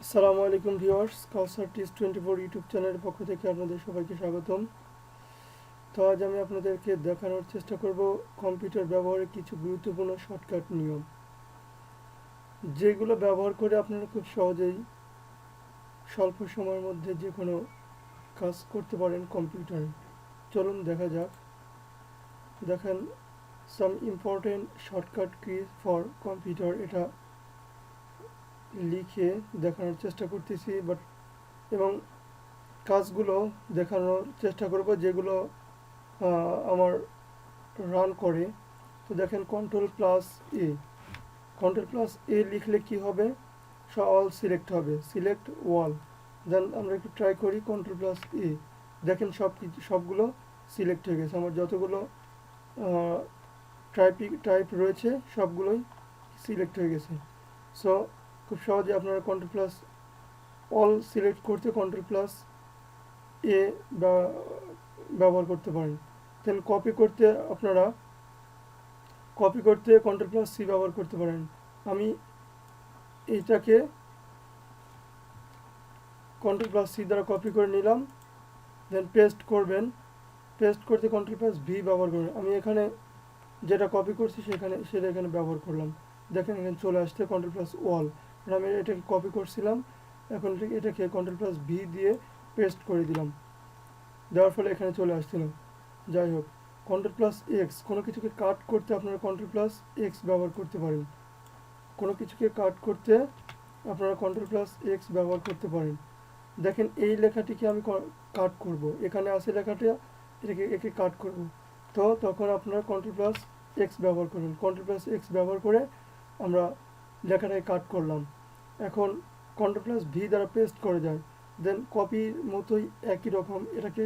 আসসালামু আলাইকুম ভিউয়ার্স কাউসার টিস টোয়েন্টি ফোর ইউটিউব চ্যানেলের পক্ষ থেকে আপনাদের সবাইকে স্বাগতম। তো আজ আমি আপনাদেরকে দেখানোর চেষ্টা করব কম্পিউটার ব্যবহারের কিছু গুরুত্বপূর্ণ শর্টকাট নিয়ম। যেগুলো ব্যবহার করে আপনারা খুব সহজেই স্বল্প সময়ের মধ্যে যে কোনো কাজ করতে পারেন কম্পিউটারে। চলুন দেখা যাক। দেখেন some important shortcut key for computer এটা লিখে দেখানোর চেষ্টা করতেছি বাট এবং কাজগুলো দেখানোর চেষ্টা করব যেগুলো আমার রান করে। তো দেখেন control plus A control plus A লিখলে কি হবে? অল সিলেক্ট হবে। সিলেক্ট ওয়াল দেন আমরা একটু ট্রাই করি কন্ট্রোল প্লাস এ দেখেন সব সবগুলো সিলেক্ট হয়ে গেছে। আমার যতগুলো টাইপিং টাইপ রয়েছে, সবগুলোই সিলেক্ট হয়ে গেছে। সো খুব সহজে আপনারা কন্ট্রোল প্লাস অল সিলেক্ট করতে কন্ট্রোল প্লাস এ ব্যবহার করতে পারেন। দেন কপি করতে আপনারা কপি করতে কন্ট্রোল প্লাস সি ব্যবহার করতে পারেন। আমি এইটাকে কন্ট্রোল প্লাস সি দ্বারা কপি করে নিলাম দেন পেস্ট করবেন। পেস্ট করতে কন্ট্রোল প্লাস ভি ব্যবহার করবেন। আমি এখানে যেটা কপি করছি সেখানে, সেটা এখানে ব্যবহার করলাম। দেখেন এখানে চলে আসছে কন্ট্রোল প্লাস ওয়াল আমি এটাকে কপি করছিলাম। এখন এটাকে- কন্ট্রোল প্লাস ভি দিয়ে পেস্ট করে দিলাম। দেওয়ার ফলে এখানে চলে আসছিল যাই হোক কন্ট্রোল প্লাস এক্স কোনো কিছুকে কাট করতে আপনারা কন্ট্রোল প্লাস এক্স ব্যবহার করতে পারেন। কোনো কিছুকে কাট করতে আপনারা কন্ট্রোল প্লাস এক্স ব্যবহার করতে পারেন। দেখেন এই লেখাটিকে আমি কাট করব। এখানে আছে লেখাটা, এটাকে, একে কাট করব। তো তখন আপনারা কন্ট্রোল প্লাস এক্স ব্যবহার করবেন। কন্ট্রোল প্লাস এক্স ব্যবহার করে আমরা লেখাটাকে কাট করলাম। এখন কন্ট্রোল প্লাস ভি দ্বারা পেস্ট করে যায়। দেন কপির মতোই একই রকম এটাকে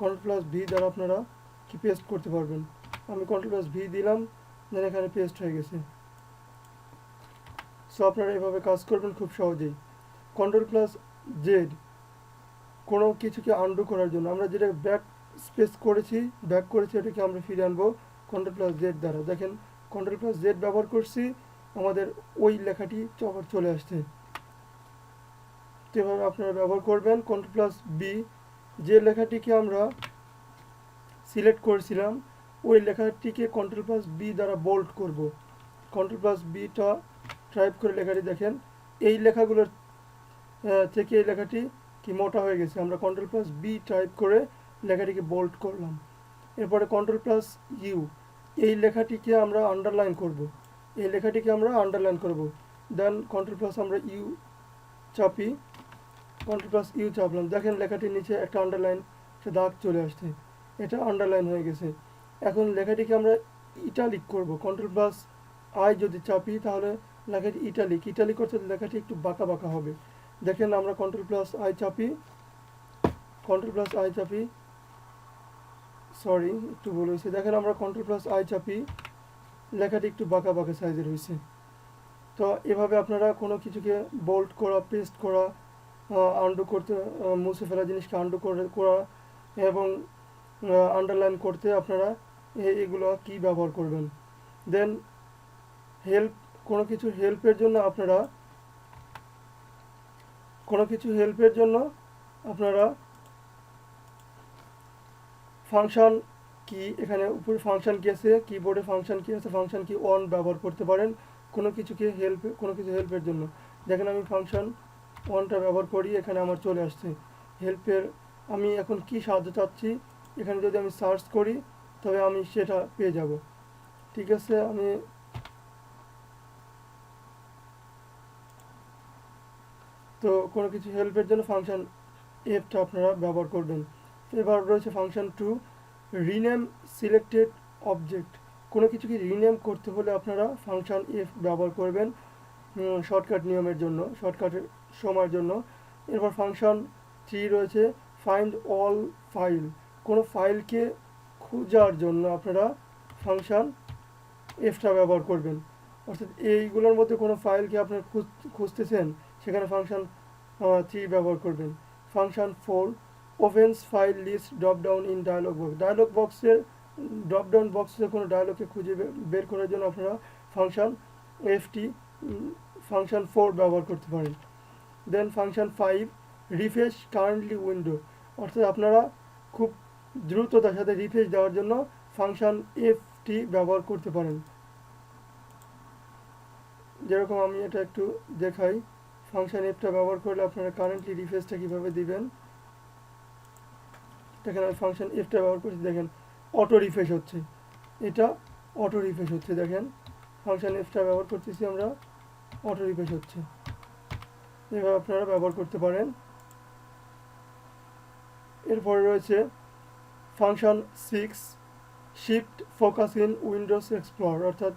কন্ট্রোল প্লাস ভি দ্বারা আপনারা কি পেস্ট করতে পারবেন। আমি কন্ট্রোল প্লাস ভি দিলাম দেন এখানে পেস্ট হয়ে গেছে। সো আপনারা এভাবে কাজ করবেন খুব সহজেই। কন্ট্রোল প্লাস জেড কোনো কিছুকে আন্ডু করার জন্য, আমরা যেটা ব্যাক স্পেস করেছি ব্যাক করেছি এটাকে আমরা ফিরে আনব কন্ট্রোল প্লাস জেড দ্বারা। দেখেন কন্ট্রোল প্লাস জেড ব্যবহার করছি আমাদের ওই লেখাটি আবার চলে আসছে। তো এভাবে আপনারা ব্যবহার করবেন কন্ট্রোল প্লাস বি যে লেখাটিকে আমরা সিলেক্ট করেছিলাম, ওই লেখাটিকে কন্ট্রোল প্লাস বি দ্বারা বোল্ড করব। কন্ট্রোল প্লাস বিটা টাইপ করে লেখাটি দেখেন, এই লেখাগুলোর থেকে এই লেখাটি কি মোটা হয়ে গেছে। আমরা কন্ট্রোল প্লাস বি টাইপ করে লেখাটিকে বোল্ড করলাম। এরপরে কন্ট্রোল প্লাস ইউ এই লেখাটিকে আমরা আন্ডারলাইন করব। এই লেখাটিকে আমরা আন্ডারলাইন করব। দেন কন্ট্রোল প্লাস আমরা ইউ চাপি কন্ট্রোল প্লাস ইউ চাপলাম। দেখেন লেখাটির নিচে একটা আন্ডারলাইন সে দাগ চলে আসছে। এটা আন্ডারলাইন হয়ে গেছে। এখন লেখাটিকে আমরা ইটালিক করব। কন্ট্রোল প্লাস আই যদি চাপি, তাহলে লেখাটি ইটালিক ইটালিক করতে লেখাটি একটু বাঁকা বাঁকা হবে। দেখেন আমরা কন্ট্রোল প্লাস আই চাপি কন্ট্রোল প্লাস আই চাপি সরি একটু বলেছি দেখেন আমরা কন্ট্রোল প্লাস আই চাপি লেখাটি একটু বাঁকা বাঁকা সাইজের হয়েছে। তো এভাবে আপনারা কোনো কিছুকে বোল্ড করা পেস্ট করা আন্ডু করতে মুছে ফেলা জিনিসকে আন্ডু করে এবং আন্ডারলাইন করতে আপনারা এগুলো কি ব্যবহার করবেন। দেন হেল্প কোনো কিছু হেল্পের জন্য আপনারা, কোনো কিছু হেল্পের জন্য আপনারা ফাংশন কি এখানে উপরে ফাংশন কি আছে? কিবোর্ডে ফাংশন কি আছে? ফাংশন কি অন ব্যবহার করতে পারেন কোনো কিছুকে হেল্প কোনো কিছু হেল্পের জন্য। দেখেন আমি ফাংশন অনটা ব্যবহার করি, এখানে আমার চলে আসছে। হেল্পের আমি এখন কি সাহায্য চাচ্ছি? এখানে যদি আমি সার্চ করি, তবে আমি সেটা পেয়ে যাব। ঠিক আছে, আমি তো কোনো কিছু হেল্পের জন্য ফাংশন এফটা আপনারা ব্যবহার করবেন। এবার রয়েছে function two rename selected object কোনো কিছুকে রিনেম করতে হলে আপনারা ফাংশন এফ ব্যবহার করবেন শর্টকাট নিয়মের জন্য শর্টকাটের সময়ের জন্য। এরপর ফাংশন থ্রি রয়েছে ফাইন্ড অল ফাইল কোনো ফাইলকে খোঁজার জন্য আপনারা ফাংশন এফটা ব্যবহার করবেন। অর্থাৎ এইগুলোর মধ্যে কোনো ফাইলকে আপনার খুঁজ- খুঁজতেছেন, সেখানে ফাংশন থ্রি ব্যবহার করবেন। Function four opens file list drop down in dialog box dialog বক্সের ড্রপ ডাউন বক্সে কোনো ডায়লগকে খুঁজে বের করার জন্য আপনারা ফাংশন এফটি ফাংশন ফোর ব্যবহার করতে পারেন। Then function five refresh currently window অর্থাৎ আপনারা খুব দ্রুততার সাথে রিফ্রেশ দেওয়ার জন্য ফাংশন এফটি ব্যবহার করতে পারেন। যেরকম আমি এটা একটু দেখাই। ফাংশন এফটা ব্যবহার করলে আপনারা কারেন্টলি রিফ্রেশটা কীভাবে দিবেন? দেখেন আমি ফাংশন এফটা ব্যবহার করছি, দেখেন অটো রিফ্রেশ হচ্ছে। এটা অটো রিফ্রেশ হচ্ছে, দেখেন ফাংশন এফটা ব্যবহার করতেছি আমরা অটো রিফ্রেশ হচ্ছে। এভাবে আপনারা ব্যবহার করতে পারেন। এরপরে রয়েছে function six shift focus in windows explore অর্থাৎ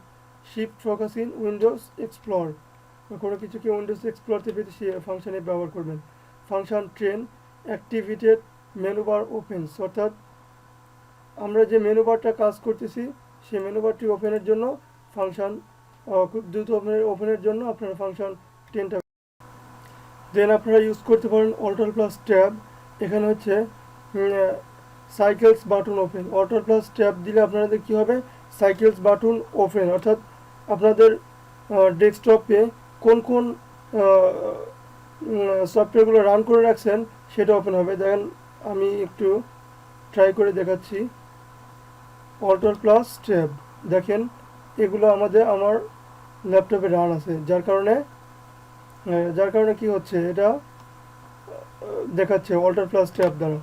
shift focus in windows explore কোনো কিছুকে উইন্ডোজ এক্সপ্লোরতে পেতে সে ফাংশনে ব্যবহার করবেন। Function ten activated menu bar opens অর্থাৎ আমরা যে মেনু বারটা কাজ করতেছি, সেই মেনু বারটি ওপেনের জন্য ফাংশন খুব দ্রুত ওপেনের ওপেনের জন্য আপনারা ফাংশন টেনটা দেন আপনারা ইউজ করতে পারেন অল্টার প্লাস ট্যাব এখানে হচ্ছে cycles button open alter plus tab দিলে আপনাদের কী হবে? সাইকেলস বাটন ওপেন অর্থাৎ আপনাদের ডেস্কটপে কোন কোন সফটওয়্যারগুলো রান করে রাখছেন, সেটা ওপেন হবে। দেখেন আমি একটু ট্রাই করে দেখাচ্ছি। অল্টার প্লাস ট্যাব দেখেন, এগুলো আমাদের, আমার ল্যাপটপে রান আছে। যার কারণে যার কারণে কি হচ্ছে, এটা দেখাচ্ছে অল্টার প্লাস ট্যাব দ্বারা।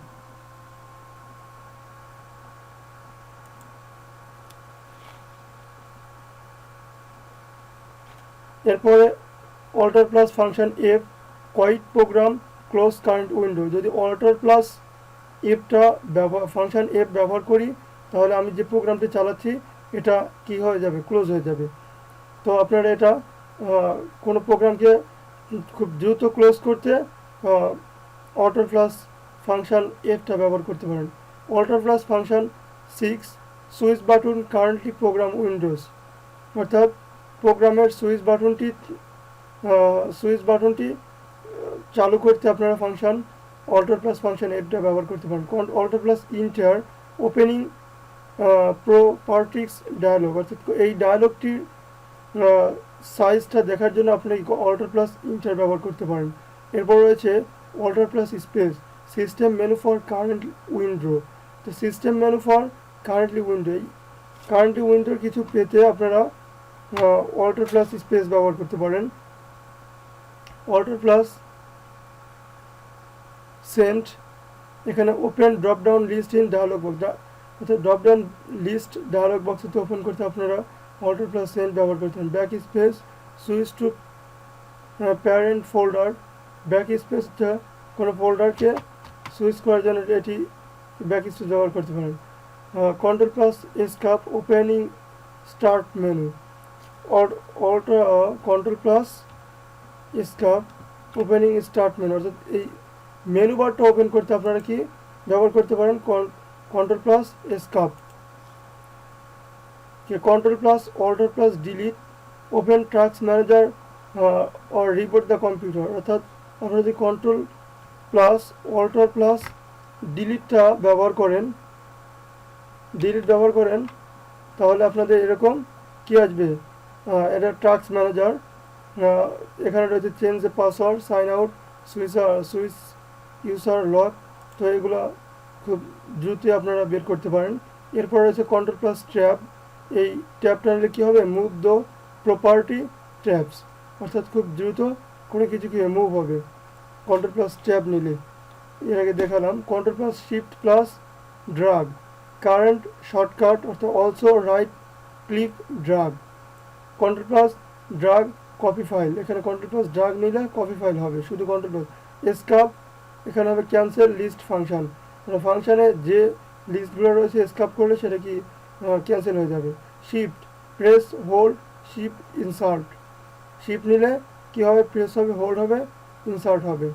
এরপরে alter plus function F quit program close current window যদি অল্টার প্লাস এফটা ব্যবহার ফাংশন এফ ব্যবহার করি, তাহলে আমি যে প্রোগ্রামটি চালাচ্ছি, এটা কি হয়ে যাবে? ক্লোজ হয়ে যাবে। তো আপনারা এটা কোনো প্রোগ্রামকে খুব দ্রুত ক্লোজ করতে অল্টার প্লাস ফাংশন এফটা ব্যবহার করতে পারেন। Alter plus function six switch button currently program windows অর্থাৎ প্রোগ্রামের সুইচ বাটনটি সুইচ বাটনটি চালু করতে আপনারা ফাংশন অল্টার প্লাস ফাংশন এফটা ব্যবহার করতে পারেন। Alter plus enter opening properties dialog অর্থাৎ এই ডায়ালগটির সাইজটা দেখার জন্য আপনি অল্টার প্লাস ইন্টার ব্যবহার করতে পারেন। এরপর রয়েছে alter plus space system menu for current window তো system menu for currently window currently উইন্ডোর কিছু পেতে আপনারা অল্টার প্লাস স্পেস ব্যবহার করতে পারেন। অল্টার প্লাস সেন্ট, এখানে open drop down list in dialog box অর্থাৎ ড্রপ ডাউন লিস্ট ডায়ালগ বক্সতে ওপেন করতে আপনারা অল্টার প্লাস সেন্ট ব্যবহার করতে পারেন। Back space switch to parent folder back স্পেসটা কোনো ফোল্ডারকে সুইচ করার জন্য এটি ব্যাক স্পেস ব্যবহার করতে পারেন। Control plus escape opening start menu alter control plus escape opening start menu অর্থাৎ এই মেনু বারটা ওপেন করতে আপনারা কি ব্যবহার করতে পারেন? Control plus escape control plus alter plus delete open task manager or report the computer অর্থাৎ আপনারা যদি কন্ট্রোল প্লাস অল্টার প্লাস ডিলিটটা ব্যবহার করেন ডিলিট ব্যবহার করেন, তাহলে আপনাদের এরকম কি আসবে? এটা ট্রাক্স ম্যানেজার এখানে রয়েছে change password sign out switch switch user, lock, তো এগুলো খুব দ্রুতই আপনারা বের করতে পারেন। এরপর রয়েছে কন্ট্রোল প্লাস ট্র্যাপ এই ট্যাবটা নিলে কী হবে? মুভ দ্য প্রপার্টি ট্যাবস অর্থাৎ খুব দ্রুত কোনো কিছু কি মুভ হবে। কন্ট্রোল প্লাস ট্যাব নিলে। এর আগে দেখালাম। Control plus shift plus drag current shortcut অর্থাৎ also right click drag control plus drag copy file এখানে কন্ট্রোল প্লাস ড্রাগ নিলে কপি ফাইল হবে। শুধু কন্ট্রোল প্লাস স্কাপ এখানে হবে ক্যান্সেল লিস্ট ফাংশন ফাংশানে যে লিস্টগুলো রয়েছে স্কাপ করলে সেটা কি ক্যান্সেল হয়ে যাবে। Shift press hold shift insert shift নিলে কী হবে প্রেস হবে হোল্ড হবে ইনসার্ট হবে।